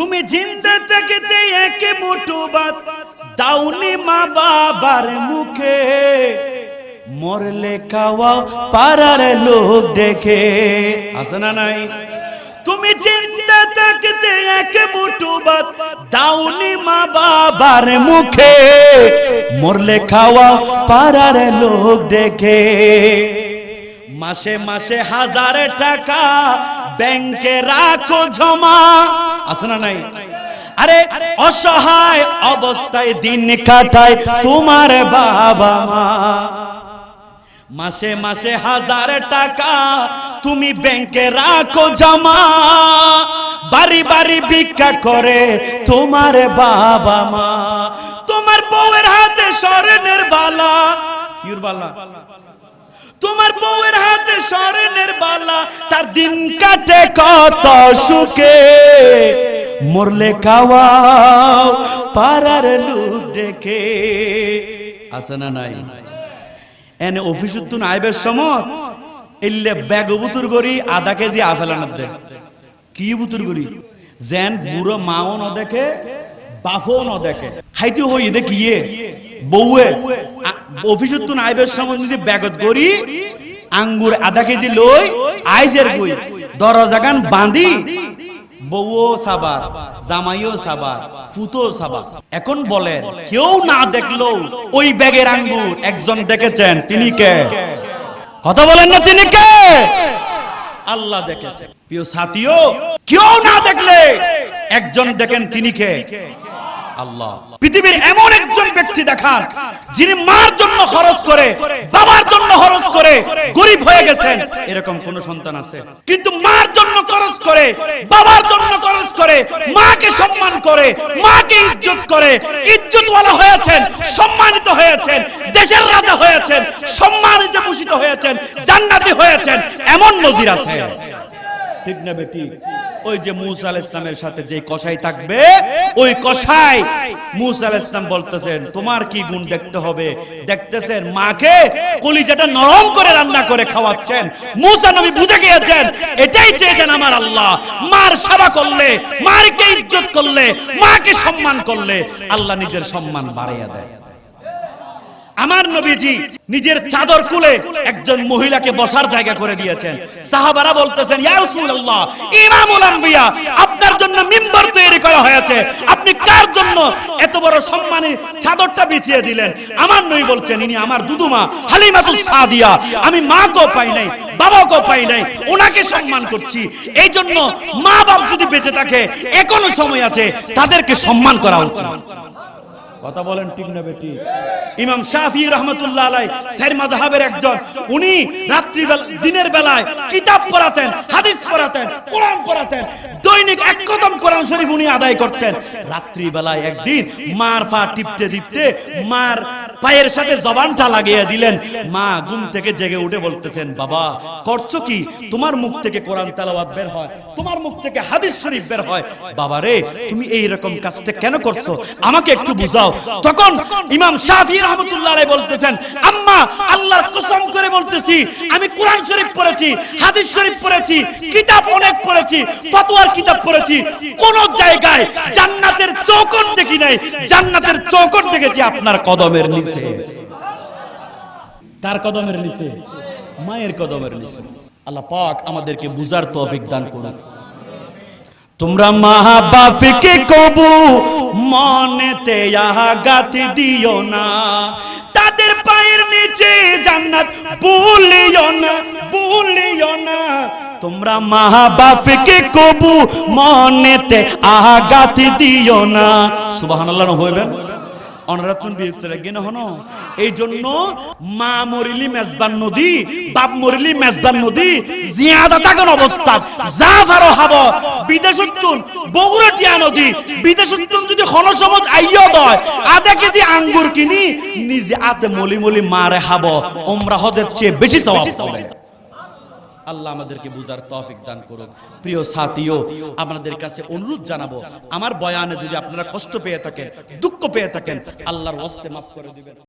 তুমি জিন্দা থাকতে এক মুঠো ভাত দাউনি মা বাবার মুখে। মরলে খাওয়া পাড়ার লোক দেখে। আছে না নাই? তুমি চিন্তা থাকতে এক মুঠো ভাত দাউনি মা বাবার মুখে। মরলে খাওয়া পাড়ার লোক দেখে। মাসে মাসে হাজার টাকা ব্যাংকে রাখো জমা। আছে না নাই? আরে অসহায় অবস্থায় দিন কাটায় তোমার বাবা মা। মাসে মাসে হাজার টাকা তুমি ব্যাংকে রাখো জমা। বাড়ি বাড়ি ভিক্ষা করে তোমার বাবা মা। তোমার বউয়ের হাতে স্বর্ণের বালা। কির বালা? তোমার বউয়ের হাতে স্বর্ণের বালা, তার দিন কাটে কত সুখে। মরলে খাওয়াও পাড়ার লোক দেখে আছে না নাই? এনে অফিস তুন আইবের সময় এলে ব্যাগ বুতুর করি আধা কেজি আফেলান দে কি বুতুর করি যেন বুড়ো মাও ন দেখে বাফও ন দেখে। হাইতে হই, দেখি ইয়ে বউয়ে অফিস তুন আইবের সময় যদি ব্যাগত করি আঙ্গুর আধা কেজি লই, আইজের বই দরজাগান বাঁধি, বউও সাবার, জামাইও সাবার ফুতো সাবার। এখন বলেন, কেউ না দেখল ওই ব্যাগের আঙ্গুর, একজন দেখেছেন, তিনি কে? কথা বলেন না, তিনি কে? আল্লাহ দেখেছেন প্রিয় সাথীও, কেউ না দেখলে একজন দেখেন, তিনি কে? আল্লাহ। পৃথিবীর এমন একজন ব্যক্তি দেখান যিনি মার জন্য খরচ করে বাবার জন্য খরচ করে গরিব হয়ে গেছেন। এরকম কোন সন্তান আছে? কিন্তু মার জন্য খরচ করে বাবার জন্য খরচ করে মাকে সম্মান করে মাকে ইজ্জত করে ইজ্জতওয়ালা হয়েছেন সম্মানিত হয়েছেন দেশের রাজা হয়েছেন সম্মানিত ভূষিত হয়েছেন জান্নাতি হয়েছেন এমন নজির আছে। ঠিক না বেটি? ওই যে মুসা আল ইসলামের সাথে যে কসাই থাকবে ওই কসাই মুসা আল ইসলাম বলতেছেন তোমার কি গুণ দেখতে হবে? দেখতেছেন মাকে কলিজাটা নরম করে রান্না করে খাওয়াচ্ছেন। মুসা নবী বুঝে গিয়েছেন এটাই চেয়েছেন আমার আল্লাহ। মার সেবা করলে মারকে ইজ্জত করলে মাকে সম্মান করলে আল্লাহ নিজের সম্মান বাড়াইয়া দেয়। আমার নবীজি নিজের চাদর কুলে একজন মহিলাকে বসার জায়গা করে দিয়েছেন। সাহাবারা বলতেছেন ইয়া রাসূলুল্লাহ ইমামুল আম্বিয়া আপনার জন্য মিম্বার করা হয়েছে। আপনি কার জন্য এত বড় সম্মানী চাদরটা বিছিয়ে দিলেন? আমার নই বলছেন, ইনি আমার দুদুমা, হালিমাতুস সাদিয়া। আমি মাকেও পাই নাই বাবা বাবাকেও পাই নাই, ওনাকে সম্মান করছি। এই জন্য মা বাপ যদি বেঁচে থাকে, এখনও সময় আছে, তাদেরকে সম্মান করা উচিত। কথা বলেন ঠিক না বেটি? ইমাম শাফি রহমতুল্লাহ আলাই স্যার মাযহাবের একজন। উনি রাত্রি দিনের বেলায় কিতাব পড়াতেন, হাদিস পড়াতেন, কোরআন পড়াতেন, দৈনিক এক কদম কোরআন শরীফ উনি আদায় করতেন। রাত্রি বেলায় একদিন মার পা টিপতে টিপতে মার পায়ের সাথে জবানটা লাগিয়ে দিলেন। মা ঘুম থেকে জেগে উঠে বলতেছেন, বাবা, করছ কি? তোমার মুখ থেকে কোরআন তালাবাদ বের হয়, তোমার মুখ থেকে হাদিস শরীফ বের হয়। বাবা রে তুমি এই রকম কাজটা কেন করছ? আমাকে একটু বুঝাও। তখন ইমাম শাফি রহমতুল্লাহ বলতেছেন, আম্মা, আল্লাহর কসম করে বলতেছি, আমি কোরআন শরীফ পড়েছি, হাদিস শরীফ পড়েছি, কিতাব অনেক পড়েছি, ফতোয়ার কিতাব পড়েছি। কোন জায়গায় জান্নাতের চৌকট দেখি নাই, জান্নাতের চৌকট দেখেছি আপনার কদমের নিচে। কার কদমের নিচে? মায়ের কদমের নিচে। আল্লাহ পাক আমাদেরকে বুঝার তৌফিক দান করুন। তোমরা মা কবু মনেতে আঘাত দিও না। তাদের পায়ের নিচে জান্নাত ভুলিও না ভুলিও না। তোমরা মা কবু মনেতে আঘাত দিও না। সুবহানাল্লাহ হইবেন? হনো। এই জন্য মা মরিলি মেজবান নদী, বাপ মরিলি মেজবান নদী অবস্থা, যা হাব বিদেশতুন বগুড়াটিয়া নদী। বিদেশতুন যদি খনসমত আইয় দয় আধা কেজি আঙ্গুর কিনি নিজে আতে মলি মলি মারে হাব ওমরা হদের চেয়ে বেশি সওয়াব পাবে আল্লাহ আমাদেরকে বুঝার তৌফিক দান করুক। প্রিয় সাথীও আপনাদের কাছে অনুরোধ জানাব আমার বয়ানে যদি আপনারা কষ্ট পেয়ে থাকেন দুঃখ পেয়ে থাকেন আল্লাহর ওয়াস্তে মাফ করে দিবেন।